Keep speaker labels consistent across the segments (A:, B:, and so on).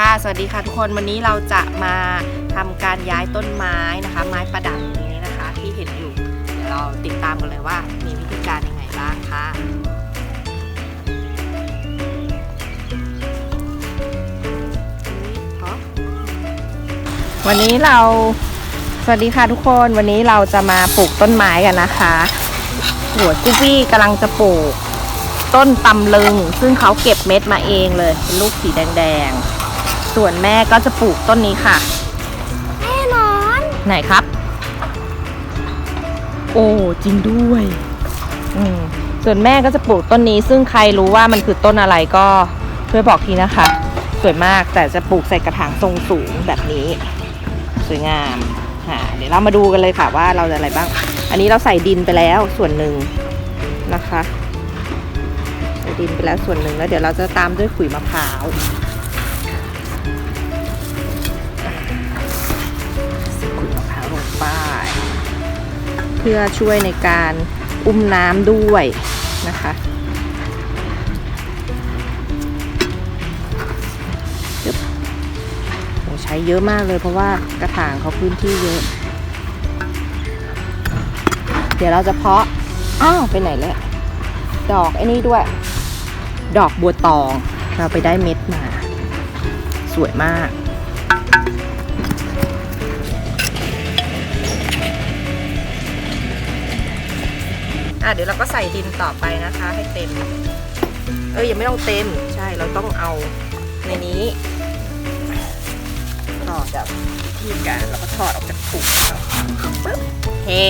A: ค่ะ สวัสดีค่ะทุกคน วันนี้เราจะมาทำการย้ายต้นไม้นะคะ ไม้ประดับนี้นะคะ ที่เห็นอยู่ เดี๋ยวเราติดตามกันเลยว่า มีวิธีการยังไงบ้างค่ะ วันนี้เรา สวัสดีค่ะทุกคน วันนี้เราจะมาปลูกต้นไม้กันนะคะ หัวกุ๊บี้กำลังจะปลูก ต้นตำลึง ซึ่งเขาเก็บเม็ดมาเองเลย เป็นลูกสีแดงๆ ส่วนแม่ก็จะปลูกต้นนี้ค่ะ
B: แน่นอน
A: ไหนครับ โอ้จริงด้วย อืมส่วนแม่ก็จะปลูกต้นนี้ ซึ่งใครรู้ว่ามันคือต้นอะไรก็ช่วยบอกทีนะคะ สวยมากแต่จะปลูกใส่กระถางทรงสูงแบบนี้ สวยงามค่ะเดี๋ยวเรามาดูกันเลยค่ะว่าเราจะอะไรบ้าง อันนี้เราใส่ดินไปแล้วส่วนหนึ่งนะคะ ใส่ดินไปแล้วส่วนหนึ่งแล้วเดี๋ยวเราจะตามด้วยขุยมะพร้าว ไป เพื่อช่วยในการอุ้มน้ำด้วยนะคะจึ๊บโอ้ใช้เยอะมากเลยเพราะว่ากระถางเขาพื้นที่เยอะ เดี๋ยวเราจะเพาะ อ้าว ไปไหนแล้วดอกไอ้นี่ด้วย ดอกบัวตอง เราไปได้เม็ดมา สวยมาก อะเดี๋ยวเราก็ใส่ดินต่อไปนะคะ ให้เต็ม เออยังไม่ต้องเต็ม ใช่เราต้องเอาในนี้ถอดแบบที่กันแล้วก็ถอดออกจากถุงปึ๊บเฮ้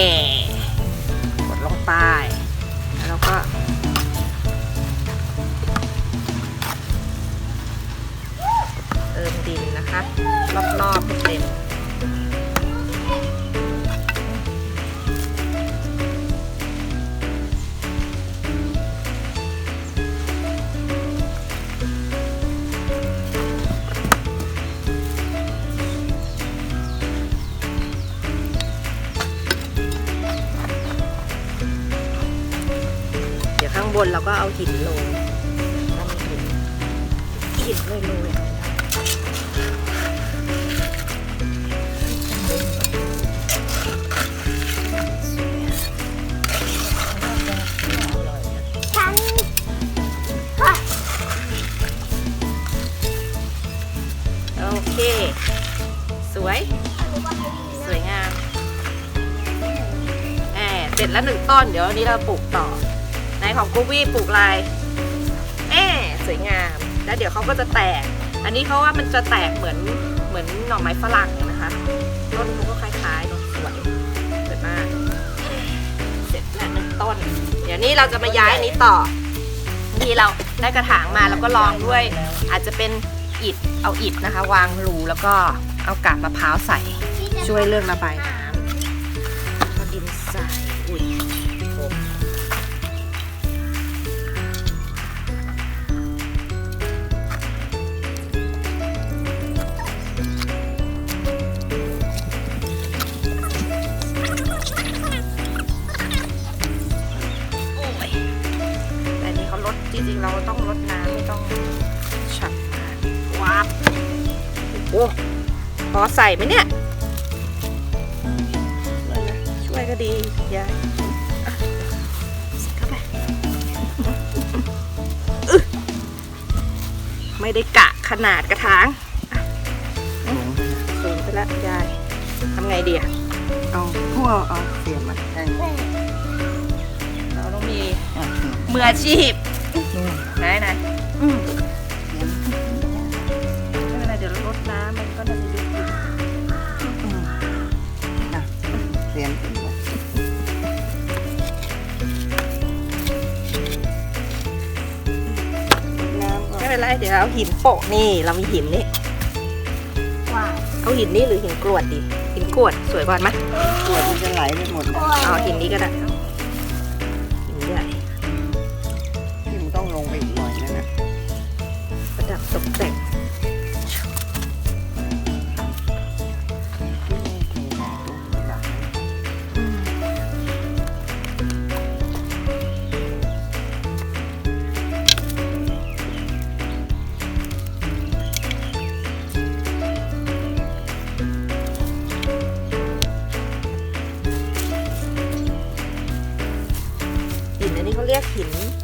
A: บนเราก็เอาหินลงเอาหินหินเลยเลยๆ
B: ฉัน
A: โอเค สวย สวยงามแหมเสร็จแล้วหนึ่งต้น เดี๋ยวอันนี้เราปลูกต่อ ของกูวี่ปลูกลายแหมสวยงาม แล้วเดี๋ยวเขาก็จะแตก อันนี้เขาว่ามันจะแตกเหมือนเหมือนหน่อไม้ฝรั่งนะคะต้นมันก็คล้ายๆเนสวยสวยมาก เสร็จแล้วหนึ่งต้น เดี๋ยวนี้เราจะมาย้ายอันนี้ต่อที่เราได้กระถางมาแล้วก็ลองด้วย อาจจะเป็นอิฐเอาอิฐนะคะ วางรูแล้วก็เอากาบมะพร้าวใส่ช่วยเรื่องระบายน้ำก็ดินใส่อุ้ย ต้องลดน้ำไม่ต้องฉับมากวับโอ้พอใส่ไหมเนี่ยช่วยนะช่วยก็ดียายอะใส่เข้าไปอึ๊ะไม่ได้กะขนาดกระถางอะสูงไปแล้วยายทำไงดีอะ
C: เอาทั่วเอาเสียมมาแทง
A: เราต้องมี
C: อะ
A: มืออาชีพ
C: นู่น
A: ไหนไหน
C: อืมเสียม
A: ไม่เป็นไรเดี๋ยวเราลดน้ำมันก็น่าจะยุบอยู่
C: อืมอะเสียมขึ้นมาน้ำก็
A: ไม่เป็นไรเดี๋ยวเอาหินโปะนี่เรามีหินนี่
B: ว้าว
A: เอาหินนี่หรือหินกรวดดีหินกรวดสวยกว่าไหม
C: ปวดมันจะไหลไปหมดเลย
A: เอาหินนี้ก็ได้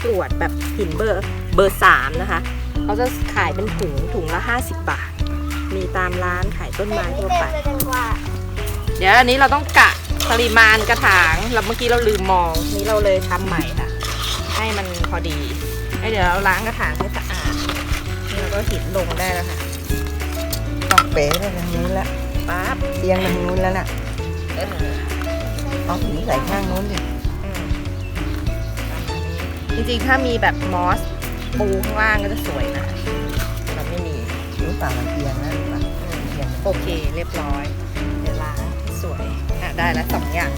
A: รวดแบบหินเบอร์เบอร์สามนะคะ เขาจะขายเป็นถุงถุงละ 50 บาท มีตามร้านขายต้นไม้ทั่วไป
B: เต็มเลยกันกว่า
A: เดี๋ยวอันนี้เราต้องกะปริมาณกระถางเราเมื่อกี้เราลืมมองนี่เราเลยทำใหม่ค่ะ ให้มันพอดีแล้วเดี๋ยวเราล้างกระถางให้สะอาดนี่เราก็หินลงได้แล้วค่ะ
C: ต้องเป๋ไปทางนู้นละ
A: ปั๊บ
C: เตียงทางนู้นแล้วน่ะ
A: เออ
C: เอาหินใส่ข้างนู้นดิ
A: จริงๆ ถ้ามีแบบมอสปูข้างล่างก็จะสวยนะเราไม่มี
C: รู้เปล่ามันเตียงนะรู้เปล่าเตียง
A: โอเคเรียบร้อย เดี๋ยวล้างให้สวยอะได้แล้วสองอย่าง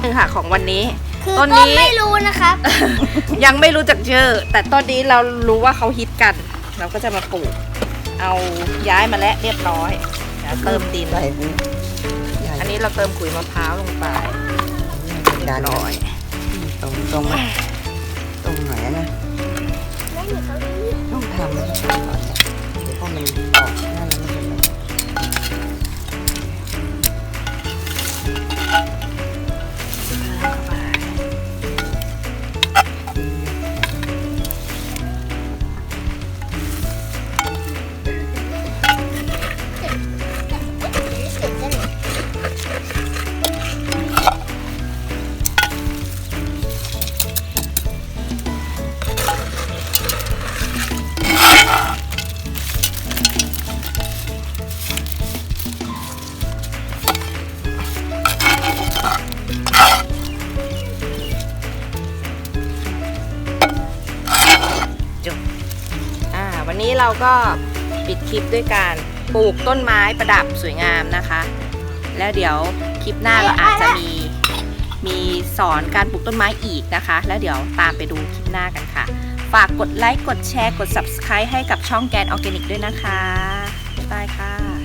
A: หนึ่งค่ะของวันนี้
B: คือ
A: ต้
B: ต้
A: น
B: น
A: นี้
B: ไม่รู้นะครับ
A: ยังไม่รู้จักชื่อแต่ต้นนี้เรารู้ว่าเขาฮิตกัน เราก็จะมาปลูก เอาย้ายมาแล้วเรียบร้อยเดี๋ยวเติมดิน
C: ใส่ดินใหญ่
A: อันนี้เราเติมขุยมะพร้าวลงไปเรีย
C: ดั
A: บ
C: น
A: ร้อย
C: ตรงไหมตรงไหนนะ ต้องทำก่อนเนี่ยเดี๋ยวพอมันออก
A: เราก็ปิดคลิปด้วยการปลูกต้นไม้ประดับสวยงามนะคะ แล้วเดี๋ยวคลิปหน้าเราอาจจะมีมีสอนการปลูกต้นไม้อีกนะคะ แล้วเดี๋ยวตามไปดูคลิปหน้ากันค่ะ ฝากกดไลค์กดแชร์กด subscribe ให้กับช่องแกนออร์แกนิกด้วยนะคะบ๊ายบายค่ะ